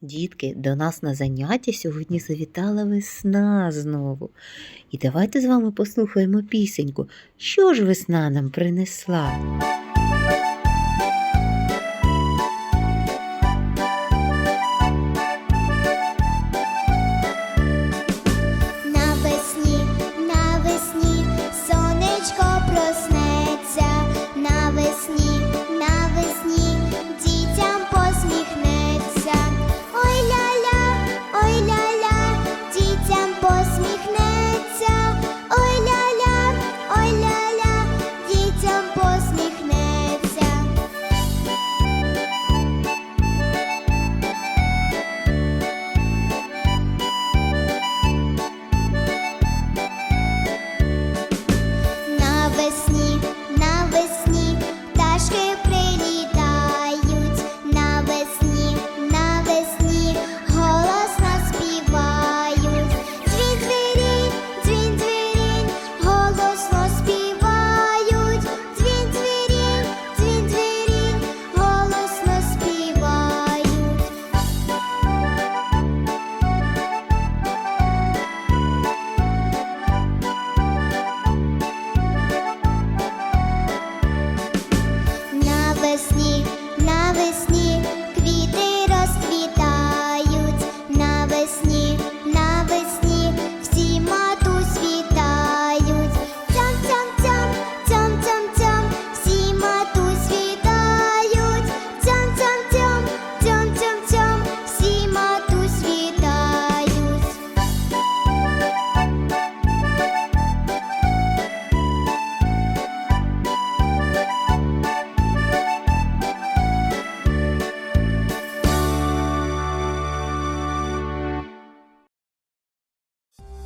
Дітки, до нас на заняття сьогодні завітала весна знову. І давайте з вами послухаємо пісеньку. Що ж весна нам принесла?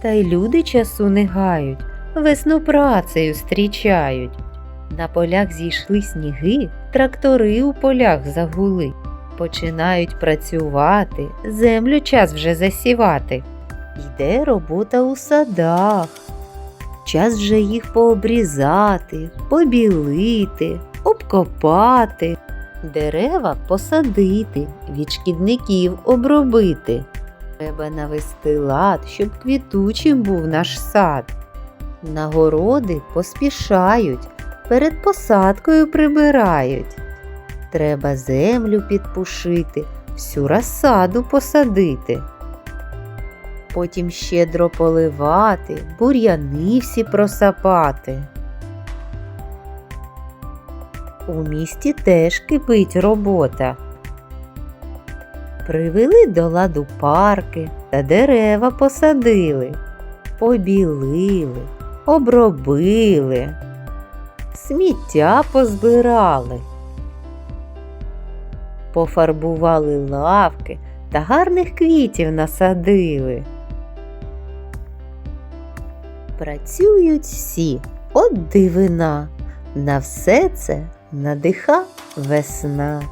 Та й люди часу не гають, весну працею зустрічають. На полях зійшли сніги, трактори у полях загули. Починають працювати, землю час вже засівати. Йде робота у садах. Час вже їх пообрізати, побілити, обкопати, дерева посадити, від шкідників обробити. Треба навести лад, щоб квітучим був наш сад. Нагороди поспішають, перед посадкою прибирають. Треба землю підпушити, всю розсаду посадити. Потім щедро поливати, бур'яни всі просапати. У місті теж кипить робота. Привели до ладу парки та дерева посадили, побілили, обробили, сміття позбирали, пофарбували лавки та гарних квітів насадили. Працюють всі, от дивина, на все це надиха весна.